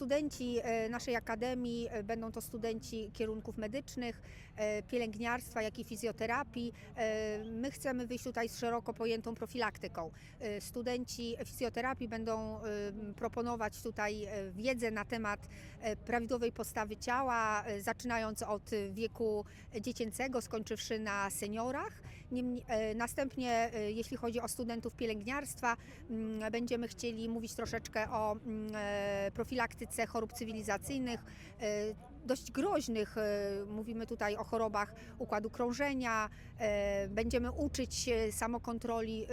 Studenci e, naszej akademii e, będą to studenci kierunków medycznych, e, pielęgniarstwa, jak i fizjoterapii. My chcemy wyjść tutaj z szeroko pojętą profilaktyką. Studenci fizjoterapii będą proponować tutaj wiedzę na temat prawidłowej postawy ciała, zaczynając od wieku dziecięcego, skończywszy na seniorach. E, Następnie, e, jeśli chodzi o studentów pielęgniarstwa, mm, będziemy chcieli mówić troszeczkę o mm, e, profilaktyce chorób cywilizacyjnych, dość groźnych. Mówimy tutaj o chorobach układu krążenia. Będziemy uczyć się samokontroli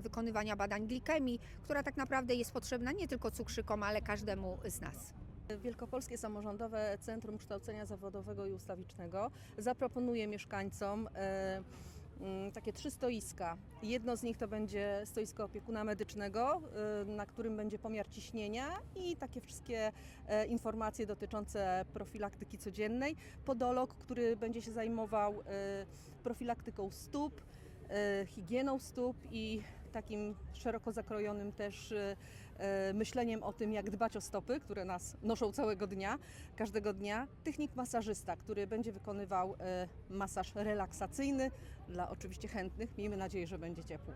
wykonywania badań glikemii, która tak naprawdę jest potrzebna nie tylko cukrzykom, ale każdemu z nas. Wielkopolskie Samorządowe Centrum Kształcenia Zawodowego i Ustawicznego zaproponuje mieszkańcom takie trzy stoiska. Jedno z nich to będzie stoisko opiekuna medycznego, e, na którym będzie pomiar ciśnienia i takie wszystkie e, informacje dotyczące profilaktyki codziennej. Podolog, który będzie się zajmował e, profilaktyką stóp, e, higieną stóp i takim szeroko zakrojonym też e, e, myśleniem o tym, jak dbać o stopy, które nas noszą całego dnia, każdego dnia. Technik masażysta, który będzie wykonywał e, masaż relaksacyjny dla oczywiście chętnych. Miejmy nadzieję, że będzie ciepło.